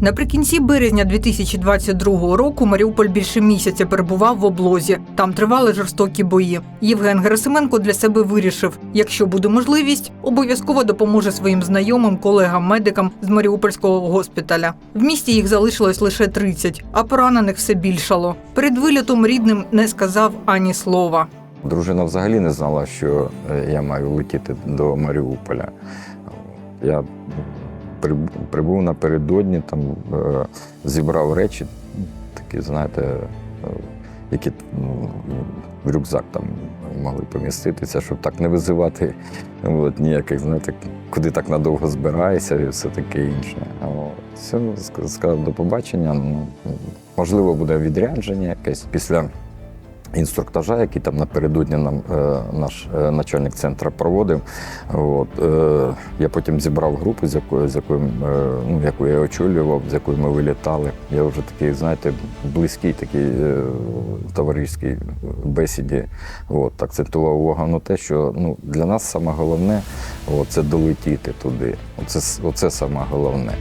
Наприкінці березня 2022 року Маріуполь більше місяця перебував в облозі. Там тривали жорстокі бої. Євген Герасименко для себе вирішив: якщо буде можливість, обов'язково допоможе своїм знайомим, колегам-медикам з Маріупольського госпіталя. В місті їх залишилось лише 30, а поранених все більшало. Перед вилітом рідним не сказав ані слова. Дружина взагалі не знала, що е, я маю летіти до Маріуполя. Я прибув напередодні, там е, зібрав речі, такі, знаєте, е, які в рюкзак там могли поміститися, щоб так не визивати от, ніяких, знаєте, куди так надовго збираєшся і все таке інше. Все, сказав до побачення. Ну, можливо, буде відрядження якесь після інструктажа, який там напередодні нам е, наш е, начальник центру проводив. От, е, я потім зібрав групу, з якою, з якою, ну, яку я очолював, з якою ми вилітали. Я вже такий, знаєте, близький, такий товариській бесіді. От, акцентував увагу на те, що ну, для нас саме головне це долетіти туди. Оце, оце саме головне.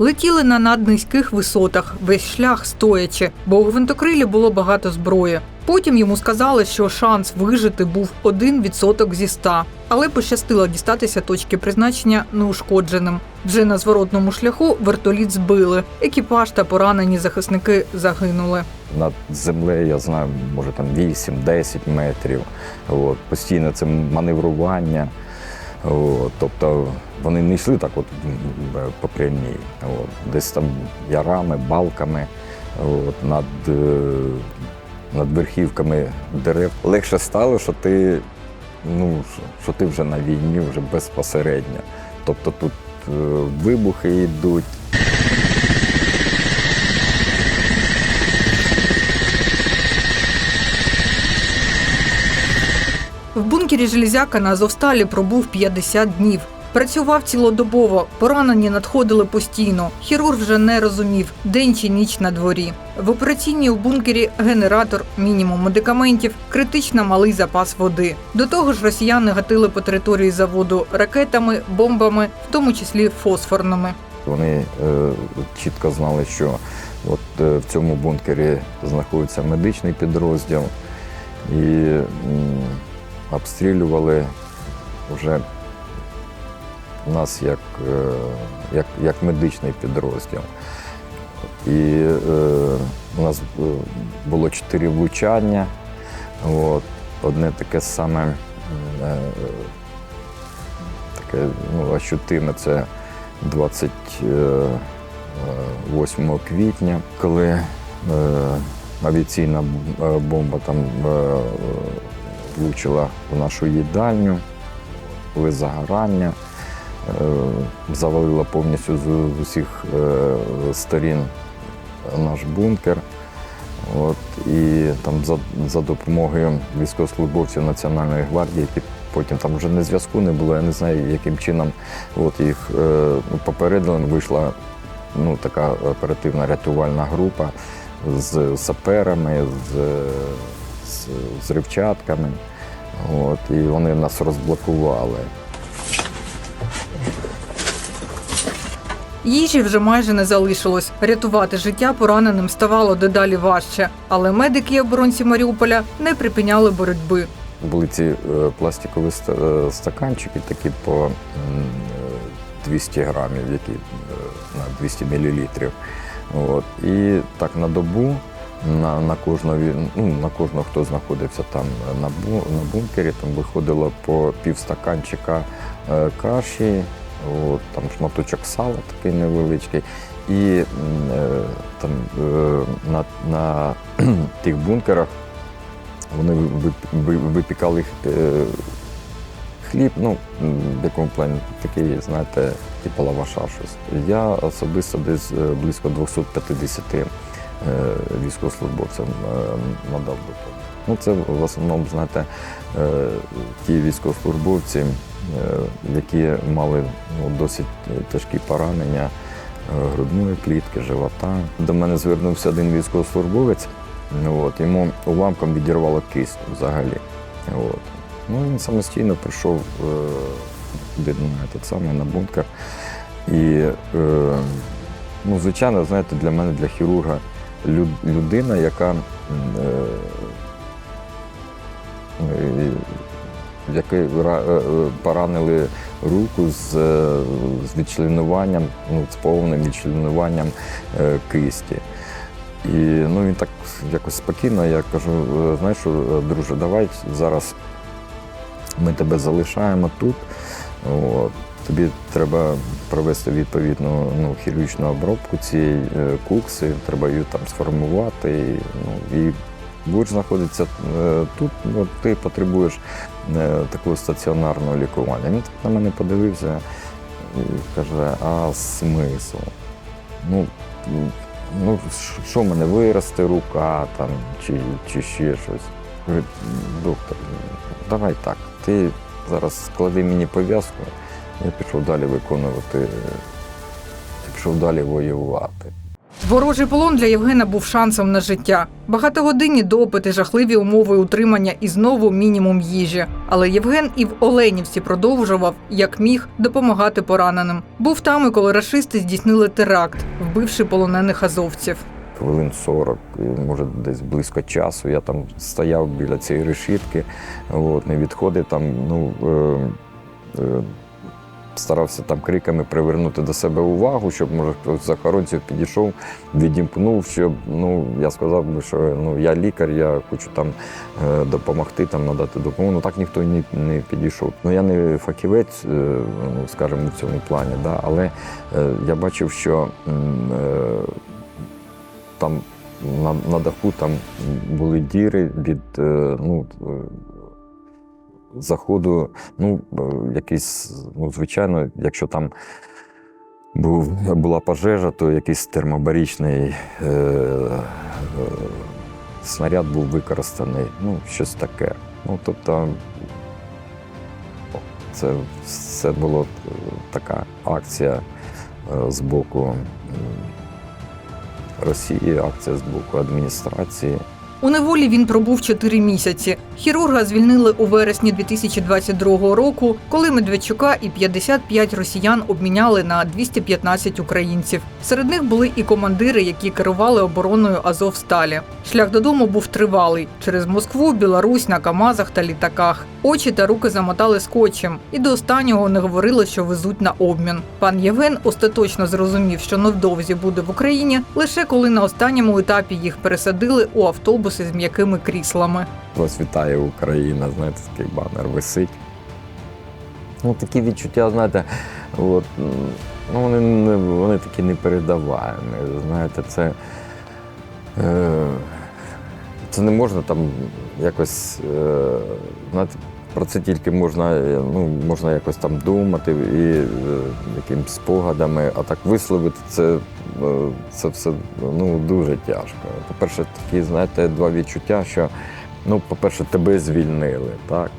Летіли на наднизьких висотах, весь шлях стоячи, бо у гвинтокрилі було багато зброї. Потім йому сказали, що шанс вижити був 1% зі 100. Але пощастило дістатися точки призначення неушкодженим. Вже на зворотному шляху вертоліт збили. Екіпаж та поранені захисники загинули. Над землею я знаю, може там 8-10 метрів. От, постійно це маневрування. От, тобто вони не йшли так от м, по прямій. От, десь там ярами, балками от, над, е, над верхівками дерев. Легше стало, що ти, ну, що- що ти вже на війні, вже безпосередньо. Тобто тут е, вибухи йдуть, В бункері Железяка на Азовсталі пробув 50 днів. Працював цілодобово, поранені надходили постійно. Хірург вже не розумів, день чи ніч на дворі. В операційній у бункері генератор, мінімум медикаментів, критично малий запас води. До того ж, росіяни гатили по території заводу ракетами, бомбами, в тому числі фосфорними. Вони е, чітко знали, що от е, в цьому бункері знаходиться медичний підрозділ, і обстрілювали вже нас як, е, як, як медичний підрозділ. І е, у нас е, було чотири влучання. От, одне таке саме е, таке ну, ощутиме це 28 квітня, коли е, авіаційна е, бомба там е, е, влучила в нашу їдальню, були загорання, е, завалила повністю з, усіх е, сторін наш бункер. От, і там за, за допомогою військовослужбовців Національної гвардії, які потім там вже не зв'язку не було, я не знаю, яким чином от їх е, попередили, вийшла ну, така оперативна рятувальна група з саперами, з, з, з ривчатками. От, і вони нас розблокували. Їжі вже майже не залишилось. Рятувати життя пораненим ставало дедалі важче. Але медики і оборонці Маріуполя не припиняли боротьби. Були ці е, пластикові е, стаканчики, такі по е, 200 грамів, які е, на 200 мілілітрів. От. І так на добу на, на, кожного, ну, на кожного, хто знаходився там на, бу, на бункері, там виходило по півстаканчика е, каші, от, там шматочок сала такий невеличкий. І е, там, е, на, на тих бункерах вони ви- ви- випікали е, хліб, ну, в якому плані такий, знаєте, типу лаваша щось. Я особисто десь близько 250 е, військовослужбовцям надав допомогу. Ну, це в основному, знаєте, е, ті військовослужбовці, е, які мали ну, досить тяжкі поранення е, грудної клітки, живота. До мене звернувся один військовослужбовець От, йому уламком відірвало кисть взагалі. От. Ну, він самостійно прийшов е, ну, саме, на бункер. І, е, ну, звичайно, знаєте, для мене, для хірурга, люд, людина, яка е, який е, поранили руку з, е, з відчленуванням, ну, з повним відчленуванням кисті. І ну, він так якось спокійно, я кажу, «Е, знаєш, друже, давай зараз ми тебе залишаємо тут. От. Тобі треба провести відповідну ну, хірургічну обробку цієї кукси, треба її там сформувати. Ну, і будеш знаходитися е, тут, ну, ти потребуєш е, такого стаціонарного лікування. Він так на мене подивився і каже, а смисл? Ну, ну що в мене виросте рука там, чи, чи ще щось. Говорить, доктор, давай так, ти зараз склади мені пов'язку, я пішов далі виконувати, пішов далі воювати. Ворожий полон для Євгена був шансом на життя. Багатогодинні допити, жахливі умови утримання і знову мінімум їжі. Але Євген і в Оленівці продовжував, як міг, допомагати пораненим. Був там, і коли рашисти здійснили теракт, вбивши полонених азовців. хвилин 40, може десь близько часу. Я там стояв біля цієї решітки, от, не відходив там, ну. Е, е, Старався там криками привернути до себе увагу, щоб може хтось з охоронців підійшов, відімкнув, щоб ну я сказав би, що ну я лікар, я хочу там е, допомогти, там надати допомогу. Ну так ніхто не, не підійшов. Ну я не фахівець, е, ну скажімо, в цьому плані, да, але е, я бачив, що там на, на даху там були діри від ну, заходу, ну, е, якийсь, ну, звичайно, якщо там був, була пожежа, то якийсь термобарічний е, е, снаряд був використаний, ну, щось таке. Ну, тобто, це, це була е, така акція е, з боку Росії, акція з боку адміністрації. У неволі він пробув 4 місяці. Хірурга звільнили у вересні 2022 року, коли Медведчука і 55 росіян обміняли на 215 українців. Серед них були і командири, які керували обороною Азовсталі. Шлях додому був тривалий через Москву, Білорусь на Камазах та літаках. Очі та руки замотали скотчем, і до останнього не говорили, що везуть на обмін. Пан Євген остаточно зрозумів, що невдовзі буде в Україні, лише коли на останньому етапі їх пересадили у автобуси з м'якими кріслами. Вас вітає Україна, знаєте, такий банер висить. Ну, такі відчуття, знаєте, от, ну, вони, вони такі непередаваємі. Знаєте, це, е, це не можна там якось, е, знаєте, про це тільки можна, е, ну, можна якось там думати і е, якимись спогадами, а так висловити це, це все ну, дуже тяжко. По-перше, такі, знаєте, два відчуття, що Ну, по-перше, тебе звільнили, так?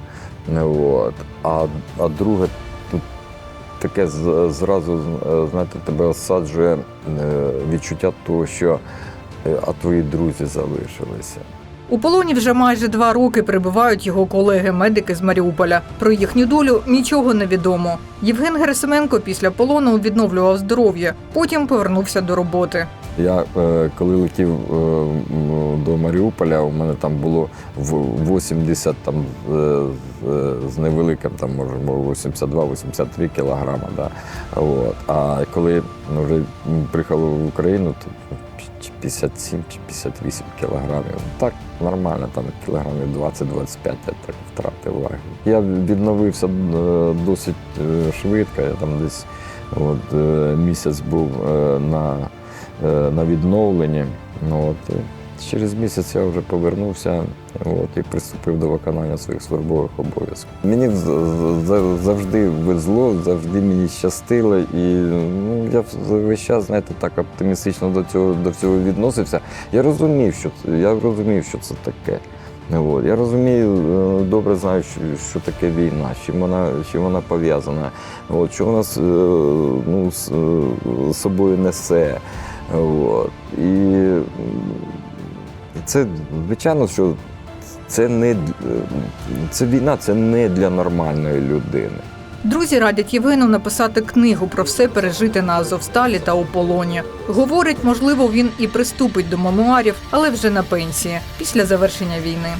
Ну, от. А, а друге, тут таке зразу, знаєте, тебе осаджує відчуття того, що а твої друзі залишилися. У полоні вже майже два роки перебувають його колеги-медики з Маріуполя. Про їхню долю нічого не відомо. Євген Герасименко після полону відновлював здоров'я, потім повернувся до роботи. Я е, коли летів е, до Маріуполя, у мене там було в 80 там, е, з невеликим, там, може, 82-83 кілограма. Да? От. А коли ну, вже приїхали в Україну, то 57 чи 58 кілограмів. Так, нормально, там кілограмів 20-25 я так втратив ваги. Я відновився е, досить е, швидко, я там десь от, е, місяць був на на відновленні. Ну, от, через місяць я вже повернувся от, і приступив до виконання своїх службових обов'язків. Мені з- з- з- завжди везло, завжди мені щастило, і ну, я весь час, знаєте, так оптимістично до цього, до всього відносився. Я розумів, що це, я розумів, що це таке. От. Я розумію, е, добре знаю, що, що таке війна, з чим вона, чим вона пов'язана, що вона з, е, ну, з, е, собою несе. От. І Це звичайно, що це не це війна, це не для нормальної людини. Друзі радять Євгену написати книгу про все пережите на Азовсталі та у полоні. Говорять, можливо, він і приступить до мемуарів, але вже на пенсії після завершення війни.